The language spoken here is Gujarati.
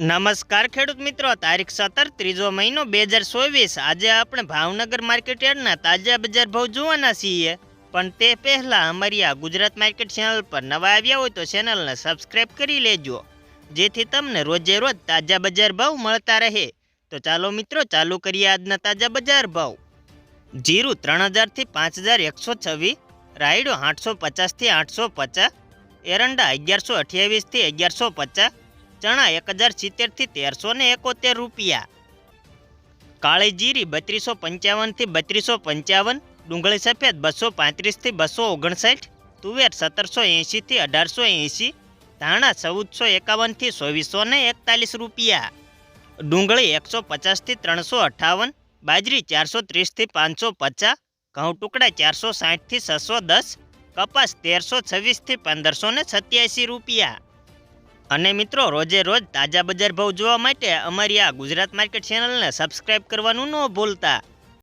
નમસ્કાર ખેડૂત મિત્રો, તારીખ સત્તર, ત્રીજો મહિનો બે હજાર ચોવીસ. આજે આપણે ભાવનગર માર્કેટ યાર્ડના તાજા બજાર ભાવ જોવાના છીએ. પણ તે પહેલાં અમારી આ ગુજરાત માર્કેટ ચેનલ પર નવા આવ્યા હોય તો ચેનલને સબસ્ક્રાઈબ કરી લેજો. જેથી તમને રોજે રોજ તાજા બજાર ભાવ મળતા રહે. તો ચાલો મિત્રો, ચાલુ કરીએ આજના તાજા બજાર ભાવ. જીરું ત્રણ હજારથી પાંચ હજાર એકસો છવ્વીસ, રાયડો આઠસો પચાસથી આઠસો પચાસ, એરંડા અગિયારસો અઠ્યાવીસથી અગિયારસો પચાસ ચણા એક હજાર સિત્તેરથી તેરસો ને એકોતેર રૂપિયા. કાળી જીરી બત્રીસો પંચાવનથી બત્રીસો પંચાવન, ડુંગળી સફેદ બસો પાંત્રીસથી બસો ઓગણસાઠ, તુવેર સત્તરસો એંશીથી અઢારસો એંશી, ધાણા ચૌદસો એકાવનથી ચોવીસો ને એકતાલીસ રૂપિયા. ડુંગળી એકસો પચાસથી ત્રણસો અઠ્ઠાવન બાજરી ચારસો ત્રીસથી પાંચસો પચાસ, ઘઉં ટુકડા ચારસો સાઠથી છસો દસ, કપાસ તેરસો છવ્વીસથી પંદરસો ને સત્યાસી રૂપિયા. અને મિત્રો, રોજે રોજ તાજા બજાર ભાવ જોવા માટે અમારી આ ગુજરાત માર્કેટ ચેનલને સબસ્ક્રાઈબ કરવાનું ન ભૂલતા.